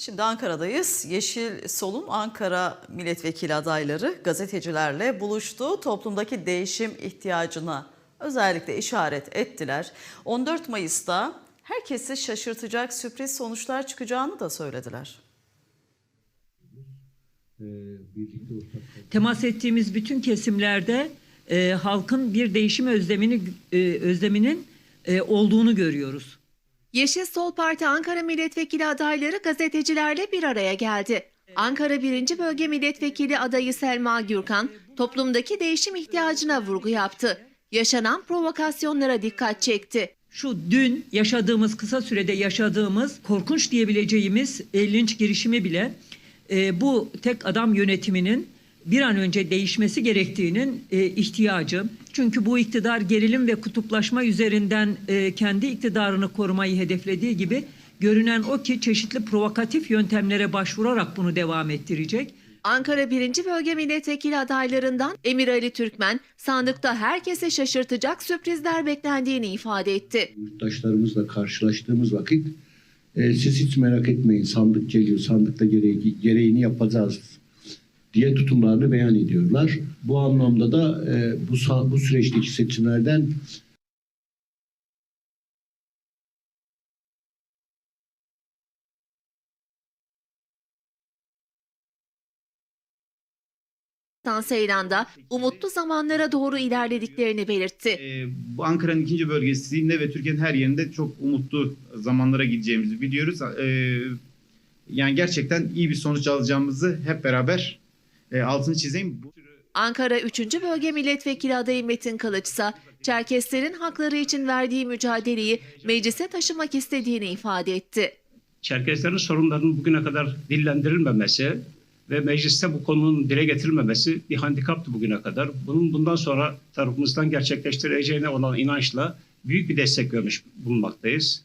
Şimdi Ankara'dayız. Yeşil Sol'un Ankara milletvekili adayları gazetecilerle buluştu. Toplumdaki değişim ihtiyacına özellikle işaret ettiler. 14 Mayıs'ta herkesi şaşırtacak sürpriz sonuçlar çıkacağını da söylediler. temas ettiğimiz bütün kesimlerde e, halkın bir değişim özlemini e, özleminin e, olduğunu görüyoruz. Yeşil Sol Parti Ankara Milletvekili adayları gazetecilerle bir araya geldi. Ankara 1. Bölge Milletvekili adayı Selma Gürkan, toplumdaki değişim ihtiyacına vurgu yaptı. Yaşanan provokasyonlara dikkat çekti. Şu dün yaşadığımız kısa sürede yaşadığımız korkunç diyebileceğimiz e, linç girişimi bile e, bu tek adam yönetiminin bir an önce değişmesi gerektiğinin e, ihtiyacı. Çünkü bu iktidar gerilim ve kutuplaşma üzerinden e, kendi iktidarını korumayı hedeflediği gibi görünen o ki çeşitli provokatif yöntemlere başvurarak bunu devam ettirecek. Ankara 1. Bölge Milletvekili adaylarından Emir Ali Türkmen, sandıkta herkese şaşırtacak sürprizler beklendiğini ifade etti. yurttaşlarımızla karşılaştığımız vakit e, siz hiç merak etmeyin sandık geliyor, sandıkta gereği, gereğini yapacağız diye tutumlarını beyan ediyorlar. Bu anlamda da e, bu, bu süreçteki seçimlerden Tan Seyran'da umutlu zamanlara doğru ilerlediklerini belirtti. Ee, bu Ankara'nın ikinci bölgesinde ve Türkiye'nin her yerinde çok umutlu zamanlara gideceğimizi biliyoruz. Ee, yani gerçekten iyi bir sonuç alacağımızı hep beraber e, altını çizeyim. Bu- Ankara 3. Bölge Milletvekili adayı Metin Kılıç ise Çerkeslerin hakları için verdiği mücadeleyi meclise taşımak istediğini ifade etti. Çerkeslerin sorunlarının bugüne kadar dillendirilmemesi ve mecliste bu konunun dile getirilmemesi bir handikaptı bugüne kadar. Bunun bundan sonra tarafımızdan gerçekleştireceğine olan inançla büyük bir destek vermiş bulunmaktayız.